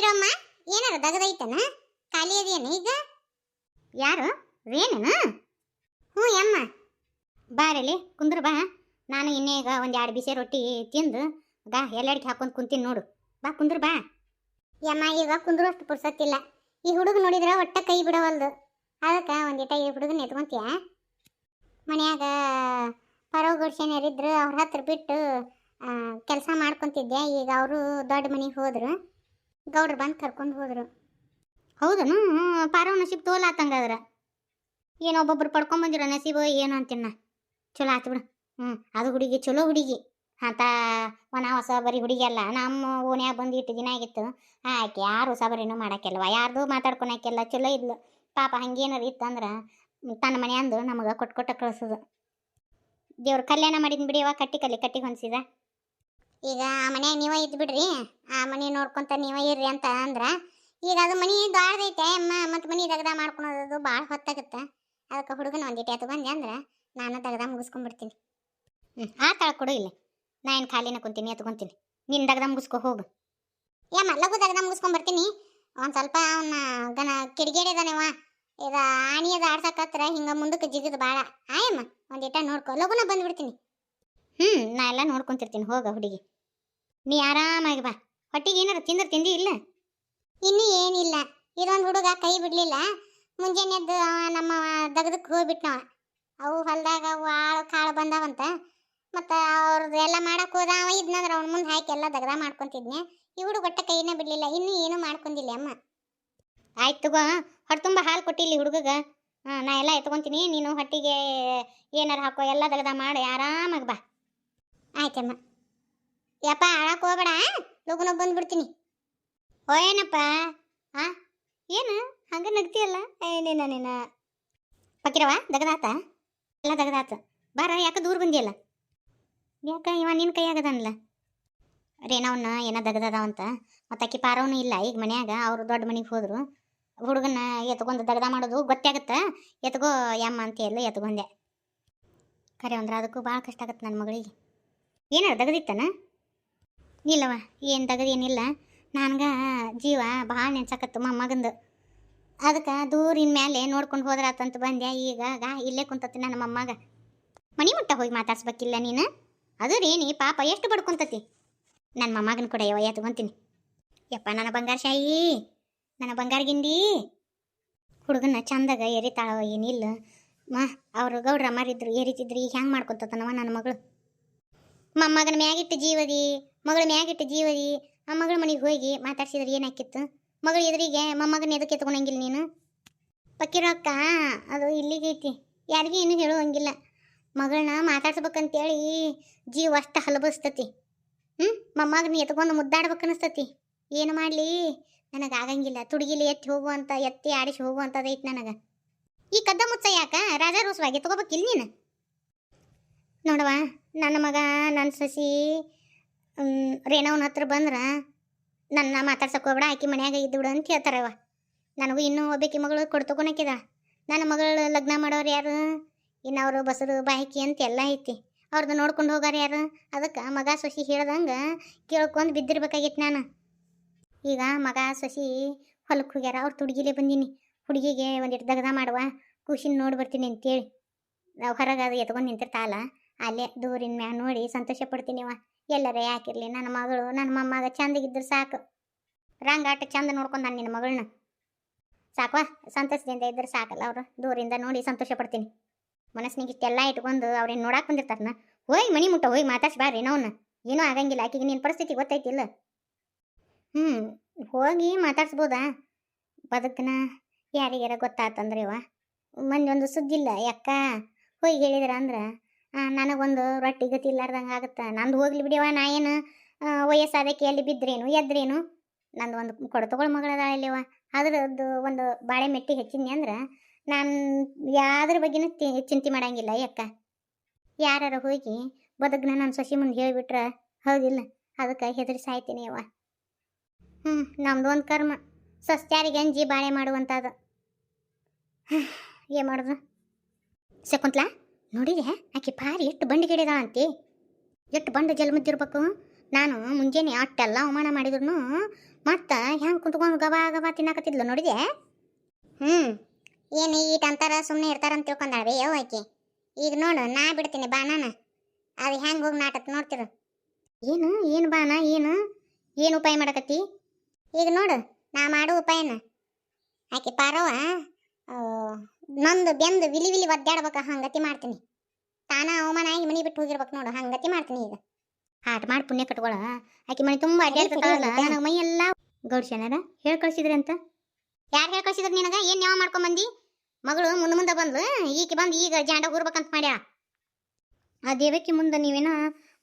ಪಕ್ಕಿರಮ್ಮ ಏನಾರ ದಗದೈತನ? ಖಾಲಿ ಅದೇನ ಈಗ? ಯಾರು? ರೇನನ ಹ್ಞೂ ಯಮ್ಮ. ಬಾರಲಿ ಕುಂದ್ರು ಬಾ. ನಾನು ಇನ್ನೇಗ ಒಂದು ಎರಡು ಬಿಸಿ ರೊಟ್ಟಿ ತಿಂದು ಗಾ ಎಲ್ಲಡಿಗೆ ಹಾಕೊಂಡು ಕುಂತೀನಿ ನೋಡು. ಬಾ, ಕುಂದ್ರು ಬಾ. ಯಮ್ಮ, ಈಗ ಕುಂದ್ರಷ್ಟು ಪುರ್ಸತ್ತಿಲ್ಲ. ಈ ಹುಡುಗ ನೋಡಿದ್ರೆ ಒಟ್ಟ ಕೈ ಬಿಡವಲ್ದು. ಅದಕ್ಕೆ ಒಂದಿಟ ಈ ಹುಡುಗನ ಎತ್ಕೊಂತೀಯ? ಮನ್ಯಾಗ ಪರೋಗಡ್ಸನ್ ಯಾರಿದ್ರು ಅವ್ರ ಹತ್ರ ಬಿಟ್ಟು ಕೆಲಸ ಮಾಡ್ಕೊಂತಿದ್ದೆ ಈಗ ಅವರು ದೊಡ್ಡ ಮನೆಗೆ ಹೋದ್ರು. ಗೌಡ್ರು ಬಂದು ಕರ್ಕೊಂಡು ಹೋದ್ರು. ಹೌದನು ಪಾರವ ನಸೀಬ್ ತೋಲ್ ಆತಂಗಾದ್ರ ಏನೋ ಒಬ್ಬೊಬ್ರು ಪಡ್ಕೊಂಡ್ ಬಂದಿರ ನಸೀಬು ಏನು ಅಂತೀನ ಚಲೋ ಆತು ಬಿಡು. ಹ್ಞೂ ಅದು ಹುಡುಗಿ, ಚಲೋ ಹುಡುಗಿ. ಅಂತ ಒಣ ಹೊಸ ಬರೀ ಹುಡುಗಿ ಅಲ್ಲ, ನಮ್ಮ ಓಣ್ಯಾಗ ಬಂದು ಇಟ್ಟು ದಿನ ಆಗಿತ್ತು. ಆಕೆ ಯಾರು ಹೊಸ ಬರೀನೂ ಮಾಡಕ್ಕೆಲ್ವ, ಯಾರ್ದು ಮಾತಾಡ್ಕೊಳಕ್ಕೆಲ್ಲ ಚಲೋ ಇದ್ಲು. ಪಾಪ ಹಂಗೇನಾರು ಇತ್ತಂದ್ರೆ ತನ್ನ ಮನೆಯಂದು ನಮಗೆ ಕೊಟ್ಟು ಕೊಟ್ಟ ಕಳ್ಸೋದು. ದೇವ್ರ ಕಲ್ಯಾಣ ಮಾಡಿದ್ನ ಬಿಡಿಯವ ಕಟ್ಟಿ ಕಲಿ ಕಟ್ಟಿಗೆ ಹೊಂದಿಸಿದ. ಈಗ ಆ ಮನ್ಯಾಗ ನೀವ ಇದ್ದು ಬಿಡ್ರಿ ಆ ಮನೆ ನೋಡ್ಕೊಂತ ನೀವ ಇರ್ರಿ ಅಂತ ಅಂದ್ರ, ಈಗ ಅದು ಮನಿ ದೊಡ್ಡದೈತೆ ಅಮ್ಮ ಮತ್ತು ಮನಿ ದಗದ ಮಾಡ್ಕೊಳೋದು ಭಾಳ ಹೊತ್ತಾಗತ್ತೆ. ಅದಕ್ಕೆ ಹುಡುಗನ ಒಂದಿಟ್ಟು ಅದು ಬಂದೆ ಅಂದ್ರೆ ನಾನು ದಗದ ಮುಗಿಸ್ಕೊಂಡ್ಬಿಡ್ತೀನಿ ಹ್ಞೂ ಆ ತಳ ಕೊಡು ಇಲ್ಲ. ನಾ ಏನು ಖಾಲಿನ ಕುಂತೀನಿ, ಎತ್ಕೊಂತೀನಿ. ನಿನ್ನ ದಗದ ಮುಗಿಸ್ಕೊ ಹೋಗು. ಯಮ್ಮ, ಲಘು ದಗದ ಮುಗಿಸ್ಕೊಂಡ್ಬರ್ತೀನಿ ಒಂದು ಸ್ವಲ್ಪ ಅವನ್ನ ಗನ ಕಿಡಿಗೇಡಿದಾನೆವ ಈಗ ಆಣಿ ಅದು ಆಡ್ಸಕತ್ರ ಹಿಂಗೆ ಮುಂದಕ್ಕೆ ಜಿಗಿದು ಭಾಳ ಆಯಮ್ಮ ಒಂದಿಟ ನೋಡ್ಕೊ. ಲಗುನ ಬಂದ್ಬಿಡ್ತೀನಿ. ಹ್ಞೂ ನಾ ಎಲ್ಲ ನೋಡ್ಕೊಂತಿರ್ತೀನಿ ಹೋಗ ಹುಡುಗಿ. ನೀ ಆರಾಮಾಗಿ ಬಾ. ಹೊಟ್ಟಿಗೆ ಏನಾರು ತಿಂದ್ರೆ ತಿಂದಿ ಇಲ್ಲ? ಇನ್ನೂ ಏನಿಲ್ಲ. ಇದೊಂದು ಹುಡುಗ ಕೈ ಬಿಡಲಿಲ್ಲ. ಮುಂಜಾನೆ ಎದ್ದು ನಮ್ಮ ದಗದಕ್ಕೆ ಹೋಗ್ಬಿಟ್ನವ. ಅವು ಹೊಲ್ದಾಗ ಅವು ಆಳು ಕಾಳು ಬಂದಾವಂತ. ಮತ್ತು ಅವ್ರದ್ದು ಎಲ್ಲ ಮಾಡಕ್ಕೆ ಹೋದ ಅವ ಇದ್ನಂದ್ರೆ ಅವ್ನ ಮುಂದೆ ಹಾಕಿ ಎಲ್ಲ ದಗದ ಮಾಡ್ಕೊತಿದ್ನೆ. ಈ ಹುಡುಗ ಒಟ್ಟ ಕೈನ ಬಿಡಲಿಲ್ಲ. ಇನ್ನೂ ಏನೂ ಮಾಡ್ಕೊಂಡಿಲ್ಲ ಅಮ್ಮ. ಆಯ್ತು ತಗೋ ಹೊಟ್ಟೆ ತುಂಬ ಹಾಲು ಕೊಟ್ಟಿಲ್ಲ ಹುಡುಗಗ. ಹಾಂ ನಾ ಎಲ್ಲ ಎತ್ಕೊಂತೀನಿ ನೀನು ಹೊಟ್ಟಿಗೆ ಏನಾರು ಹಾಕೋ ಎಲ್ಲ ದಗದ ಮಾಡಿ. ಆರಾಮಾಗಿ ಬಾ. ಆಯ್ತಮ್ಮ. ಯಪ್ಪ, ಆಳಕ್ಕೆ ಹೋಗ್ಬೇಡ ಲಗುನ ಬಂದ್ಬಿಡ್ತೀನಿ. ಓ, ಏನಪ್ಪ? ಆ? ಏನು? ಹಂಗೆ ನಗ್ತಿಯಲ್ಲ? ಏನೇನ ನೀನ ಪಕ್ಕಿರವ ದಗದಾತ? ಎಲ್ಲ ದಗದಾತ. ಬಾರ, ಯಾಕೆ ದೂರ ಬಂದಿಯಲ್ಲ? ಯಾಕ? ಇವ ನಿನ್ನ ಕೈಯಾಗದನಲ್ಲ ರೇನವನ್ನ ಏನ ಅಂತ? ಮತ್ತು ಅಕ್ಕಿ ಪಾರವನು ಇಲ್ಲ, ಈಗ ಮನ್ಯಾಗ ಅವರು ದೊಡ್ಡ ಮನೆಗೆ ಹೋದರು. ಹುಡುಗನ ಎತ್ಕೊಂಡು ದಗದ ಮಾಡೋದು ಗೊತ್ತಾಗತ್ತೆ? ಎತ್ಗೋ ಯಮ್ಮ ಅಂತ ಎಲ್ಲ ಎತ್ಕೊಂಡೆ. ಖರೆ ಅಂದ್ರೆ ಅದಕ್ಕೂ ಭಾಳ ಕಷ್ಟ ಆಗತ್ತೆ ನನ್ನ ಮಗಳಿಗೆ. ಏನಾರ ದಗದಿತ್ತನ ಇಲ್ಲವ ಏನು ದಗದೇನಿಲ್ಲ ನನ್ಗೆ ಜೀವ ಭಾಳ ನೆನ್ಸಕತ್ತು ಮೊಮ್ಮಗಂದು ಅದಕ್ಕೆ ದೂರಿನ ಮೇಲೆ ನೋಡ್ಕೊಂಡು ಹೋದ್ರಾತಂತ ಬಂದೆ. ಈಗ ಇಲ್ಲೇ ಕುಂತತಿ ನನ್ನ ಮೊಮ್ಮಗ. ಮನಿ ಮುಟ್ಟ ಹೋಗಿ ಮಾತಾಡ್ಸ್ಬೇಕಿಲ್ಲ ನೀನು? ಅದು ರೀನಿ ಪಾಪ ಎಷ್ಟು ಬಡ್ಕೊಂತತಿ? ನನ್ನ ಮೊಮ್ಮಗನ ಕೂಡ ಯಾವ ಎತ್ಕೊಂತೀನಿ ಯಪ್ಪ, ನನ್ನ ಬಂಗಾರ ಶಾಯಿ, ನನ್ನ ಬಂಗಾರ ಗಿಂಡಿ. ಹುಡುಗನ ಚಂದಾಗ ಎರಿತಾಳವ ಏನಿಲ್ಲ. ಮಾ, ಅವರು ಗೌಡ್ರ ಮಾರಿದ್ರು ಏರಿತಿದ್ರು, ಈಗ ಹೆಂಗೆ ಮಾಡ್ಕೊತನವ ನನ್ನ ಮಗಳು? ಮೊಮ್ಮಗನ ಮ್ಯಾಗಿಟ್ಟು ಜೀವದಿ, ಮಗಳ ಮ್ಯಾಗಿಟ್ಟು ಜೀವದಿ, ಆ ಮಗಳ ಮನೆಗೆ ಹೋಗಿ ಮಾತಾಡ್ಸಿದ್ರೆ ಏನಾಕಿತ್ತು? ಮಗಳು ಎದುರಿಗೆ ಮೊಮ್ಮಗನ ಎದಕ್ಕೆ ಎತ್ಕೊಳಂಗಿಲ್ಲ ನೀನು? ಪಕ್ಕಿರೊಕ್ಕ ಅದು ಇಲ್ಲಿಗೈತಿ ಯಾರಿಗೂ ಏನು ಹೇಳುವಂಗಿಲ್ಲ. ಮಗಳನ್ನ ಮಾತಾಡ್ಸ್ಬೇಕಂತೇಳಿ ಜೀವ ಅಷ್ಟು ಹಲಬಸ್ತತಿ. ಹ್ಞೂ ಮೊಮ್ಮಗನ ಎತ್ಕೊಂಡು ಮುದ್ದಾಡ್ಬೇಕು ಅನಿಸ್ತತಿ ಏನು ಮಾಡಲಿ? ನನಗೆ ಆಗಂಗಿಲ್ಲ. ತುಡುಗಿಲಿ ಎತ್ತಿ ಹೋಗುವಂತ, ಎತ್ತಿ ಆಡಿಸಿ ಹೋಗುವಂಥದ್ದೈತಿ ನನಗೆ. ಈ ಕದ್ದ ಮುಚ್ಚ ಯಾಕ? ರಾಜ ರೋಸವಾಗಿ ಎತ್ಕೋಬೇಕಿಲ್ಲ ನೀನು? ನೋಡವ ನನ್ನ ಮಗ, ನನ್ನ ಸಸಿ ರೇಣವನ ಹತ್ರ ಬಂದ್ರೆ ನನ್ನ ಮಾತಾಡ್ಸಕ್ಕೆ ಹೋಗ್ಬೇಡ, ಆಕೆ ಮನ್ಯಾಗ ಇದ್ದು ಬಿಡು ಅಂತ ಹೇಳ್ತಾರವ ನನಗೂ ಇನ್ನೂ ಒಬ್ಬಾಕಿ ಮಗಳು ಕೊಡ್ತಕೊಳಕಿದ ನನ್ನ ಮಗಳು ಲಗ್ನ ಮಾಡೋರು ಯಾರು? ಇನ್ನು ಅವರು ಬಸರು ಬಾಯಿಕಿ ಅಂತ ಎಲ್ಲ ಐತಿ. ಅವ್ರದ್ದು ನೋಡ್ಕೊಂಡು ಹೋಗಾರ ಯಾರು? ಅದಕ್ಕೆ ಮಗ ಸೊಸಿ ಹೇಳ್ದಂಗೆ ಕೇಳ್ಕೊಂಡು ಬಿದ್ದಿರ್ಬೇಕಾಗಿತ್ತು ನಾನು. ಈಗ ಮಗ ಸೊಸಿ ಹೊಲಕ್ಕೆ ಹೋಗ್ಯಾರ, ಅವ್ರು ತುಡುಗಿಲೇ ಬಂದೀನಿ. ಹುಡುಗಿಗೆ ಒಂದಿಟ್ಟು ದಗದ ಮಾಡುವ ಖುಷಿನ ನೋಡಿ ಬರ್ತೀನಿ ಅಂತೇಳಿ. ನಾವು ಹೊರಗೆ ಅದು ಎತ್ಕೊಂಡು ನಿಂತಿರ್ತಾಳ ಅಲ್ಲೇ ದೂರಿನ ಮ್ಯಾಗ ನೋಡಿ ಸಂತೋಷ ಪಡ್ತೀನಿವ ಎಲ್ಲರ ಯಾಕಿರ್ಲಿ, ನನ್ನ ಮಗಳು, ನನ್ನ ಮೊಮ್ಮಗ ಚಂದಗಿದ್ರೆ ಸಾಕು. ರಂಗಾಟ ಚಂದ ನೋಡ್ಕೊಂಡು ನಾನು ನಿನ್ನ ಮಗಳನ್ನ ಸಾಕು ಸಂತೋಷದಿಂದ ಇದ್ರೆ ಸಾಕಲ್ಲ ಅವರು. ದೂರಿಂದ ನೋಡಿ ಸಂತೋಷ ಪಡ್ತೀನಿ. ಮನಸ್ಸಿನಿಗೆ ಇಷ್ಟೆಲ್ಲ ಇಟ್ಕೊಂಡು ಅವ್ರೇನು ನೋಡಕ್ಕೆ ಬಂದಿರ್ತಾರನ? ಹೋಯ್ ಮನಿ ಮುಟ್ಟ, ಹೋಯ್ ಮಾತಾಡ್ಸಿ ಬಾರಿ ನೋವನ್ನ ಏನೂ ಆಗಂಗಿಲ್ಲ, ಆಕಿಗೆ ನಿನ್ನ ಪರಿಸ್ಥಿತಿ ಗೊತ್ತೈತಿಲ್ಲ ಹ್ಞೂ ಹೋಗಿ ಮಾತಾಡ್ಸ್ಬೋದಾ? ಬದುಕನ ಯಾರಿಗಾರ ಗೊತ್ತಾತಂದ್ರೆ ಇವ. ಮಂದಿ ಒಂದು ಸುದ್ದಿಲ್ಲ, ಯಾಕ? ಹೋಗಿ ಹೇಳಿದ್ರ ಅಂದ್ರೆ ನನಗೊಂದು ರೊಟ್ಟಿ ಗತಿ ಇಲ್ಲಾರ್ದಂಗೆ ಆಗುತ್ತೆ. ನಂದು ಹೋಗ್ಲಿ ಬಿಡಿವ ನಾ ಏನು ವಯಸ್ಸಾದಕ್ಕೆ ಎಲ್ಲಿ ಬಿದ್ರೇನು, ಎದ್ರೇನು? ನಂದು ಒಂದು ಕೊಡ ತಗೊಳ್ ಅದ್ರದ್ದು ಒಂದು ಬಾಳೆ ಮೆಟ್ಟಿ ಹೆಚ್ಚಿದ್ನಿ ಅಂದ್ರೆ ನಾನು ಯಾವ್ದ್ರ ಬಗ್ಗೆನೂ ಚಿಂತೆ ಮಾಡಂಗಿಲ್ಲ ಯಾಕ ಯಾರು ಹೋಗಿ ಬದುಕನ್ನ ನನ್ನ ಸೊಸಿ ಮುಂದೆ ಹೇಳಿಬಿಟ್ರೆ ಹೌದಿಲ್ಲ, ಅದಕ್ಕೆ ಹೆದರಿ ಸಾಯ್ತೀನಿ ಯವ್ವ. ಹ್ಞೂ ನಮ್ದು ಒಂದು ಕರ್ಮ ಸಸ್ತ್ಯಾರಿಗೆ ಗಂಜಿ ಬಾಳೆ ಮಾಡುವಂಥದ್ದು ಏನು ಮಾಡೋದು? ಶಕುಂತ್ಲಾ? ನೋಡಿದೆ ಆಕೆ ಭಾರಿ ಎಷ್ಟು ಬಂಡಿಗಿಡಿದ ಅಂತಿ. ಎಷ್ಟು ಬಂಡ ಜಲ್ಮದ್ದಿರ್ಬೇಕು ನಾನು ಮುಂಜಾನೆ ಅಷ್ಟೆಲ್ಲ ಅವಮಾನ ಮಾಡಿದ್ರು ಮತ್ತೆ ಹೆಂಗೆ ಕುಂತ್ಕೊಂಡು ಗಬಾ ಗಬಾ ತಿನ್ನಕತ್ತಿದ್ಲು ನೋಡಿದೆ ಹ್ಞೂ ಏನು ಈಟ್ ಅಂತಾರ ಸುಮ್ಮನೆ ಇರ್ತಾರ ಅಂತ ತಿಳ್ಕೊಂಡಾಳ್ರಿ ಯಾವ ಆಕೆ. ಈಗ ನೋಡು ನಾ ಬಿಡ್ತೀನಿ ಬಾನಾನ ಅದು ಹೆಂಗೆ ಹೋಗಿ ನಾಟತ್ ನೋಡ್ತಿರು. ಏನು? ಏನು ಬಾನ ಏನು? ಏನು ಉಪಾಯ ಮಾಡಕತ್ತಿ? ಈಗ ನೋಡು ನಾ ಮಾಡೋ ಉಪಾಯನ. ಆಕೆ ಪಾರವ ಆ, ನೊಂದು ಬೆಂದು ವಿಲಿ ವಿಲಿ ಒದ್ದಾಡ್ಬೇಕ ಹಂಗತಿ ಮಾಡ್ತೀನಿ. ತಾನ ಅವಮಾನ ಆಗಿ ಮನಿ ಬಿಟ್ಟು ಹೋಗಿರ್ಬೇಕು ನೋಡು ಹಂಗತಿ ಮಾಡ್ತೀನಿ ಈಗ. ಹಾಟ್ ಮಾಡಿ ಪುಣ್ಯ ಕಟ್ಕೊಳ. ಆಕಿ ಮನೆ ತುಂಬಾ ಅಡ್ಡಾಡ್ತಾಳಲ್ಲ ನನಗೆ ಮೈ ಎಲ್ಲ ಗೌಡ್ಶನರ ಹೇಳ್ ಕಳ್ಸಿದ್ರಿ ಅಂತ. ಯಾರು ಹೇಳ್ ಕಳ್ಸಿದ್ರು ನಿನಗ? ಏನ್ ಯಾವ ಮಾಡ್ಕೊಂಡ್ ಬಂದಿ? ಮಗಳು ಮುಂದೆ ಮುಂದೆ ಬಂದ್ಲು ಈಕೆ ಬಂದು ಈಗ ಜಾಂಡ ಊರ್ಬೇಕಂತ ಮಾಡ್ಯಾ ಆ ದೇವಕ್ಕೆ ಮುಂದೆ ನೀವೇನ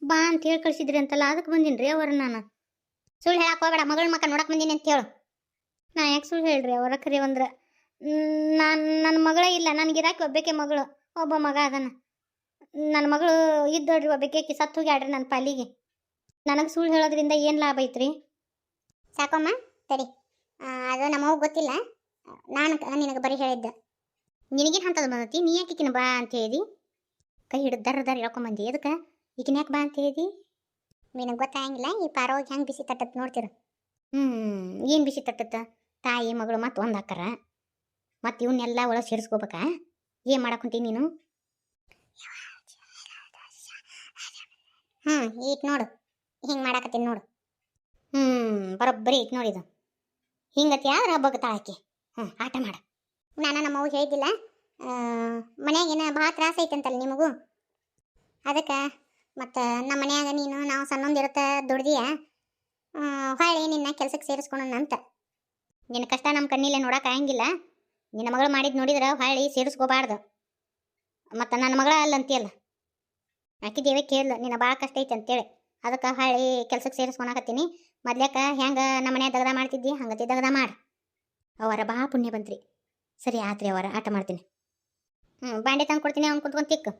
ಬಾ ಅಂತ ಹೇಳಿ ಕಳ್ಸಿದ್ರಿ ಅಂತಲ್ಲ ಅದಕ್ಕೆ ಬಂದಿನ್ರಿ ಅವ್ರ ನಾನು. ಸುಳ್ಳು ಹೇಳಕ್ ಹೋಗ್ಬೇಡ ಮಗಳ ಮಕ್ಕ ನೋಡಕ್ ಬಂದೀನಿ ಅಂತ ಹೇಳು. ನಾ ಯಾಕೆ ಸುಳ್ಳು ಹೇಳ್ರಿ ಅವರ ಕರಿ ಒಂದ್ರ ನಾನು ನನ್ನ ಮಗಳೇ ಇಲ್ಲ. ನನಗೆ ಇರಾಕಿ ಒಬ್ಬಕೆ ಮಗಳು. ಒಬ್ಬ ಮಗ ಅದನ. ನನ್ನ ಮಗಳು ಇದ್ದೋಡ್ರಿ ಒಬ್ಬಕ್ಕೆ ಸತ್ತು ಹೋಗ್ಯಾಡ್ರಿ ನನ್ನ ಪಾಲಿಗೆ. ನನಗೆ ಸುಳ್ಳು ಹೇಳೋದ್ರಿಂದ ಏನು ಲಾಭ ಐತ್ರಿ? ಸಾಕಮ್ಮ ಸರಿ ಅದು ನಮ್ಮವ್ವ ಗೊತ್ತಿಲ್ಲ. ನಾನು ನಿನಗೆ ಬರೀ ಹೇಳಿದ್ದೆ. ನಿನಗೇನು ಹಂತದ ಬಂದತಿ? ನೀ ಯಾಕೆ ಈಕಿನ ಬಾ ಅಂತ ಹೇಳಿದಿ? ಕೈ ಹಿಡಿದು ದರ ದರ ಹೇಳ್ಕೊಂಬಂದಿ ಅದಕ್ಕೆ ಈಕಿನ ಯಾಕೆ ಬಾ ಅಂತ ಹೇಳಿದಿ? ನಿನಗೆ ಗೊತ್ತಾಗಂಗಿಲ್ಲ ಈ ಪಾರೋಗಿ ಹೆಂಗೆ ಬಿಸಿ ತಟ್ಟತ್ ನೋಡ್ತೀರ. ಹ್ಞೂ ಏನು ಬಿಸಿ ತಟ್ಟತ್ತ? ತಾಯಿ ಮಗಳು ಮತ್ತೆ ಒಂದು ಹಾಕಾರ? ಮತ್ತೆ ಇವನ್ನೆಲ್ಲ ಒಳಗೆ ಸೇರಿಸ್ಕೋಬೇಕಾ? ಏನು ಮಾಡಕ್ಕಂತಿ ನೀನು? ಹ್ಞೂ ಈಟ್ ನೋಡು. ಹಿಂಗೆ ಮಾಡಾಕತ್ತೀನಿ ನೋಡು. ಹ್ಞೂ ಬರೋಬ್ಬರಿ ಈಟ್ ನೋಡಿದು ಹಿಂಗತಿ ಆದ್ರೆ ಹಬ್ಬಕ್ಕೆ ತಾಳಕ್ಕೆ ಹ್ಞೂ ಆಟ ಮಾಡ. ನಾನು ನಮ್ಮ ಅವ್ವ ಹೇಳಿದ್ದಿಲ್ಲ ಮನ್ಯಾಗೇನ ಭಾಳ ತ್ರಾಸ ಐತಂತಲ್ಲ ನಿಮಗೂ? ಅದಕ್ಕೆ, ಮತ್ತು ನಮ್ಮ ಮನ್ಯಾಗ ನೀನು, ನಾವು ಸಣ್ಣೊಂದಿರತ್ತ ದುಡ್ದಿಯ ಹೊಳ್ಳಿ ನಿನ್ನ ಕೆಲಸಕ್ಕೆ ಸೇರಿಸ್ಕೊಳೋಣ ಅಂತ ನಿನ್ನ ಕಷ್ಟ ನಮ್ಮ ಕಣ್ಣಿಲೆ ನೋಡೋಕೆ ಆಗಂಗಿಲ್ಲ ನಿನ್ನ ಮಗಳು ಮಾಡಿದ್ ನೋಡಿದ್ರೆ ಹೊಳ್ಳಿ ಸೇರಿಸ್ಕೋಬಾರ್ದು. ಮತ್ತು ನನ್ನ ಮಗಳ ಅಲ್ಲ ಅಂತೀಯಲ್ಲ? ಆಕಿ ದೇವೆ ಕೇಳಲ್ಲ ನಿನ್ನ ಭಾಳ ಕಷ್ಟ ಐತೆ ಅಂತೇಳಿ. ಅದಕ್ಕೆ ಹೊಳ್ಳಿ ಕೆಲ್ಸಕ್ಕೆ ಸೇರಿಸ್ಕೊಳಕತ್ತೀನಿ ಮೊದ್ಲೇಕ ಹೆಂಗೆ ನಮ್ಮ ಮನೆ ದಗದ ಮಾಡ್ತಿದ್ದಿ? ಹಂಗತಿ ದಗದ ಮಾಡಿ. ಅವರ ಭಾಳ ಪುಣ್ಯ ಬಂತ್ರಿ. ಸರಿ ಆತ್ರಿ ಅವರ ಆಟ ಮಾಡ್ತೀನಿ. ಹ್ಞೂ ಬಾಂಡೆ ತಂದು ಕೊಡ್ತೀನಿ ಅವ್ನು ಕುತ್ಕೊಂಡು ತಿಕ್ಕು.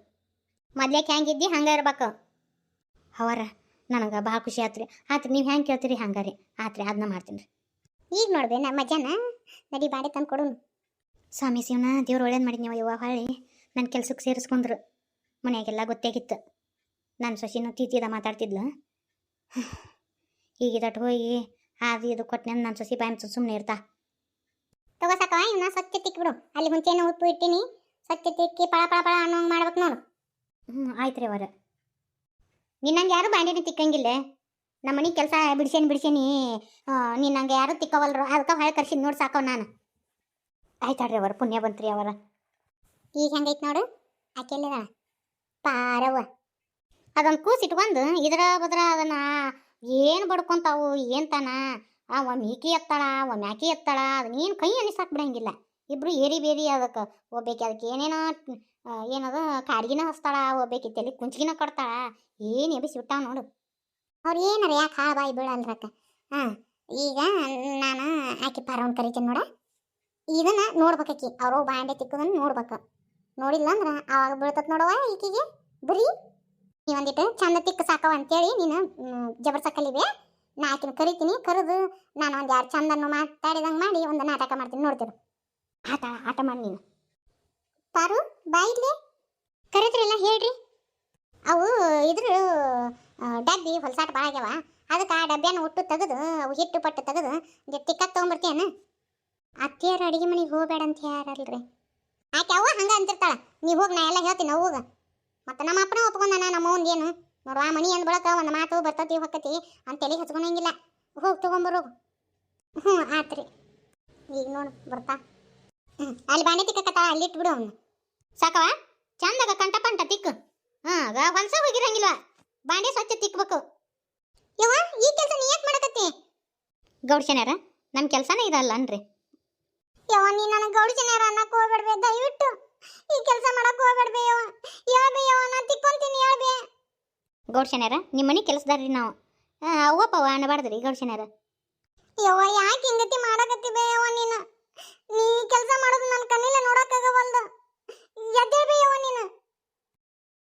ಮೊದ್ಲೇಕ ಹೆಂಗಿದ್ದಿ ಹಂಗೆ ಇರ್ಬೇಕು. ಅವರ ನನಗೆ ಭಾಳ ಖುಷಿ ಆತ್ರಿ. ಆತ್ರಿ, ನೀವು ಹೆಂಗೆ ಕೇಳ್ತೀರಿ ಹಂಗಾರಿ. ಆತ್ರಿ ಅದನ್ನ ಮಾಡ್ತೀನಿ. ರೀ ಈಗ ನೋಡಿದೆ ನಮ್ಮ ಮಜಾನ ನಡಿ ಬಾಂಡೆ ತಂದು ಕೊಡು ಸ್ವಾಮಿ ಶಿವನ ದೇವ್ರು ಒಳ್ಳೇದು ಮಾಡಿ ನೀವು ಯವ್ವ ಹೊಳ್ಳಿ. ನನ್ನ ಕೆಲ್ಸಕ್ಕೆ ಸೇರಿಸ್ಕೊಂಡ್ರು. ಮನೆಯಾಗೆಲ್ಲ ಗೊತ್ತಾಗಿತ್ತು. ನನ್ನ ಸೊಸಿನೂ ತೀತಿದ ಮಾತಾಡ್ತಿದ್ಲು. ಈಗ ಇದಟ್ಟು ಹೋಗಿ ಅದು ಇದು ಕೊಟ್ಟನೆ ನನ್ನ ಸೊಸಿ ಬಾಯಿ ಸುಮ್ಮನೆ ಇರ್ತಾ. ತಗೋಸಾಕ ಇನ್ನ ಸ್ವಚ್ಛ ತಿಕ್ಬಿಡು ಅಲ್ಲಿ ಮುಂಚೆನ ಉಪ್ಪು ಇಟ್ಟಿನಿ. ಸ್ವಚ್ಛ ತಿಕ್ಕಿ ಪಳ ಪಳ ಪಳ ಅನ್ನೋಂಗೆ ಮಾಡ್ಬೇಕು ನೋಡು. ಹ್ಞೂ ಆಯ್ತು ರೀ ಅವರ. ನಿನ್ನಂಗೆ ಯಾರು ಬಾಂಡಿನ ತಿಕ್ಕಂಗಿಲ್ಲ. ನಮ್ಮ ಮನೆ ಕೆಲಸ ಬಿಡ್ಸೇನಿ ಬಿಡ್ಸೇನಿ. ನೀನು ನಂಗೆ ಯಾರು ತಿಕ್ಕವಲ್ರು. ಅದಕ್ಕೆ ಹೊಳೆ ಕರ್ಸಿದ್ ನೋಡಿ ಸಾಕವ್ ನಾನು. ಆಯ್ತಾಡ್ರಿ ಅವರ ಪುಣ್ಯ ಬಂತ್ರಿ ಅವರ. ಈಗ ಹೆಂಗೈತೆ ನೋಡು? ಆಕೆಲ್ಲದ ಪಾರವ ಅದನ್ನು ಕೂಸಿಟ್ಕೊಂಡು ಇದರ ಬದ್ರ ಅದನ್ನ ಏನು ಬಡ್ಕೊಂತಾವು, ಏನು ತಾನ? ಒಮ್ಮೆ ಈಕಿ ಎತ್ತಾಳ, ಒಮ್ಮೆ ಆಕಿ ಎತ್ತಾಳ ಅದನ್ನ ಏನು ಕೈ ಅನಿಸಾಕ್ ಬಿಡಂಗಿಲ್ಲ. ಇಬ್ರು ಏರಿ ಬೇರಿ ಅದಕ್ಕೆ. ಒಬ್ಬಾಕಿ ಅದಕ್ಕೆ ಏನೇನೋ ಏನದ, ಕಾಡ್ಗಿನ ಹಸ್ತಾಳ ಒಬ್ಬಾಕಿ ತಲೆ ಕುಂಚ್ಗಿನ ಕಟ್ತಾಳ, ಏನು ಎಬಿಸಿ ಬಿಟ್ಟಾವ ನೋಡು. ಅವ್ರು ಏನಾರ ಯಾಕೆ ಹಾ ಬಾಯಿ ಬೀಳಲ್ರಕ್ಕ? ಹಾಂ ಈಗ ನಾನು ಆಕೆ ಪಾರವನ್ ಕರಿತೀನಿ ನೋಡ. ಇದನ್ನ ನೋಡ್ಬೇಕಾಕಿ ಅವರು ಬಾಂಡೆ ತಿಕ್ಕದನ್ನ ನೋಡ್ಬೇಕು. ನೋಡಿಲ್ಲ ಅಂದ್ರೆ ಅವಾಗ ಬೀಳ್ತತ್ ನೋಡವ ಈಕಿಗೆ. ಬರೀ ನೀ ಒಂದಿಟ್ಟು ಚಂದ ತಿಕ್ಕ ಸಾಕವ ಅಂತೇಳಿ ನೀನು ಜಬರ್ಸಕ್ಕಲಿವೆ ನಾ ಆಕಿನ ಕರಿತೀನಿ, ಕರೆದು ನಾನು ಒಂದು ಯಾರು ಚಂದನ್ನು ಮಾತಾಡಿದಂಗೆ ಮಾಡಿ ಒಂದು ನಾಟಕ ಮಾಡ್ತೀನಿ ನೋಡ್ತಿರು. ಆಟ ಆಟ ಮಾಡಿ ನೀನು. ಪಾರು ಬಾಯಿಲಿ ಕರೆದ್ರಲ್ಲ ಹೇಳ್ರಿ. ಅವು ಇದ್ರ ಡಬ್ಬಿ ಹೊಲಸಾಟ ಭಾಳ ಅದಕ್ಕೆ ಆ ಡಬ್ಬಿಯನ್ನು ಒಟ್ಟು ತೆಗೆದು, ಅವು ಹಿಟ್ಟು ಪಟ್ಟು ತೆಗೆದು ತಿಕ್ಕ ತೊಗೊಂಬರ್ತೀಯನ ಅತ್ತಿಯರ ಅಡಿಗೆ ಮನೆಗೆ ಹೋಗ್ಬೇಡ ಅಂತ ಯಾರಲ್ರಿ ಆಕೆ ಅವ್ವ ಹಂಗ ಅಂತಿರ್ತಾಳ. ನೀ ಹೋಗಿ, ನಾ ಎಲ್ಲ ಹೇಳ್ತೀನಿ ಅವ್ವಗ ಮತ್ತು ನಮ್ಮ ಅಪ್ಪನ ಒಪ್ಕೊಂಡಾನ ನಮ್ಮ ಏನು. ನೋಡುವ ಮನಿ ಅಂದ ಬಳಕ ಒಂದು ಮಾತು ಬರ್ತತಿ, ಹೊಕ್ಕತಿ ಅಂತ ತಲೆ ಹಚ್ಕೊಳಂಗಿಲ್ಲ ಹೋಗಿ ತಗೊಂಬರೋಗು ಹ್ಞೂ, ಆತ್ರಿ. ಈಗ ನೋಡು, ಬರ್ತಾ. ಹ್ಞೂ ಅಲ್ಲಿ ಬಾಂಡೆ ತಿಕ್ಕಕತ್ತಾಳ ಅಲ್ಲಿ ಇಟ್ಬಿಡು ಅವನು. ಸಾಕವ ಚಂದಾಗ ಕಂಟ ಪಂಟ ತಿಕ್ಕು. ಹಾಂ ಹೊಲ್ಸ ಹೋಗಿರಂಗಿಲ್ಲ ಬಾಂಡೆ ಸ್ವಚ್ಛ ತಿಕ್ಕಬೇಕು ಯವ್ವ, ಈ ಕೆಲಸ ನೀ ಯಾಕೆ ಮಾಡಕತ್ತಿ? ಗೌಡ್ಶನ್ಯಾರ ನಮ್ಮ ಕೆಲಸನೇ ಇದಲ್ಲ ಅನ್ರಿ. ಯವ್ವ ನೀ ನನಗೆ ಗೌಡ್ಶನ್ಯಾರ ಅನ್ನಕ್ಕೆ ಹೋಗ್ಬೇಡ್ಬೆ ದಯವಿಟ್ಟು. ಈ ಕೆಲಸ ಮಾಡಕ್ಕೆ ಹೋಗ್ಬೇಡ್ಬೆ ಯವ್ವ. ಹೇಳ್ಬೆ ಯವ್ವ ನಾ ತಿಕ್ಕೊಂತೀನಿ ಹೇಳ್ಬೆ. ಗೌಡ್ಶನ್ಯಾರ ನಿಮ್ಮ ಮನೆ ಕೆಲಸದಾರ್ರಿ ನಾವು. ಅವ್ವಪ್ಪವ ಅನ್ನಬಾರ್ದ್ರಿ ಗೌಡ್ಶನ್ಯಾರ ಯವ್ವ ಯಾಕೆ ಹಿಂಗತಿ ಮಾಡಕತ್ತಿ